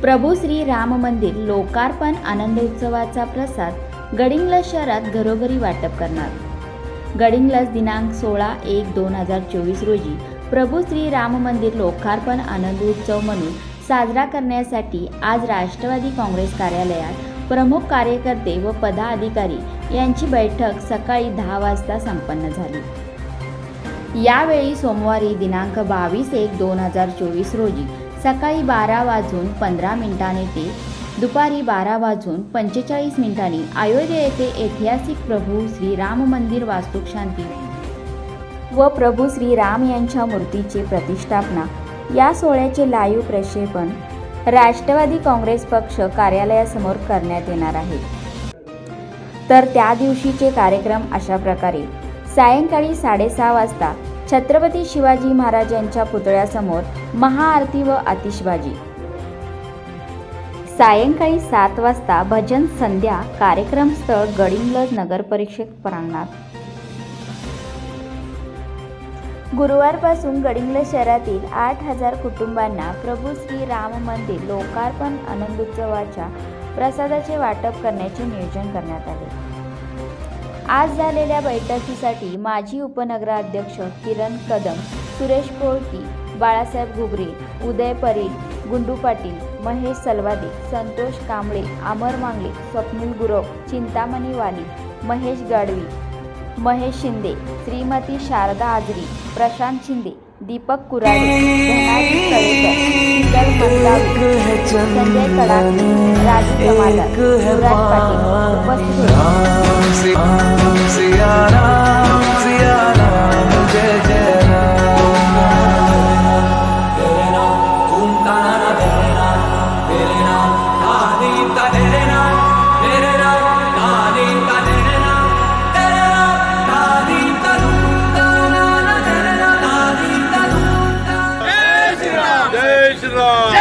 प्रभू श्री राम मंदिर लोकार्पण आनंदोत्सवाचा प्रसाद गडिंग्लज शहरात घरोघरी वाटप करणार. गडिंग्लज दिनांक सोळा एक दोन हजार चोवीस रोजी प्रभू श्री राम मंदिर लोकार्पण आनंदोत्सव म्हणून साजरा करण्यासाठी आज राष्ट्रवादी काँग्रेस कार्यालयात प्रमुख कार्यकर्ते व पदाधिकारी यांची बैठक सकाळी दहा वाजता संपन्न झाली. यावेळी सोमवारी दिनांक बावीस एक दोन हजार चोवीस रोजी सकाळी बारा वाजून पंधरा मिनिटांनी ते दुपारी बारा वाजून पंचेचाळीस मिनिटांनी अयोध्या येथे ऐतिहासिक प्रभू श्रीराम मंदिर वास्तुक शांती व प्रभू श्रीराम यांच्या मूर्तीची प्रतिष्ठापना. या सोहळ्याचे लाईव्ह प्रक्षेपण राष्ट्रवादी काँग्रेस पक्ष कार्यालयासमोर करण्यात येणार आहे. तर त्या दिवशीचे कार्यक्रम अशा प्रकारे. सायंकाळी साडेसहा वाजता छत्रपती शिवाजी महाराजांच्या पुतळ्यासमोर महाआरती व आतिषबाजी. सायंकाळी सात वाजता भजन संध्या कार्यक्रम स्थळ गडिंग्लज नगर परिषद प्रांगणात. गुरुवारपासून गडिंग्लज शहरातील आठ हजार कुटुंबांना प्रभू श्री राम मंदिर लोकार्पण आनंदोत्सवाच्या प्रसादाचे वाटप करण्याचे नियोजन करण्यात आले. आज झालेल्या बैठकीसाठी माजी उपनगराध्यक्ष किरण कदम सुरेश कोळकी बाळासाहेब घुगरे उदय परी गुंडू पाटील महेश सलवादे संतोष कांबळे अमर मांगले स्वप्नील गुरव चिंतामणी वाली महेश गाडवी महेश शिंदे श्रीमती शारदा आजरी प्रशांत शिंदे दीपक कुराडे धनाजी कळेकर शीतल संजय कडाके राजू जमादार युवराज पाटील उपस्थित होते. Angela.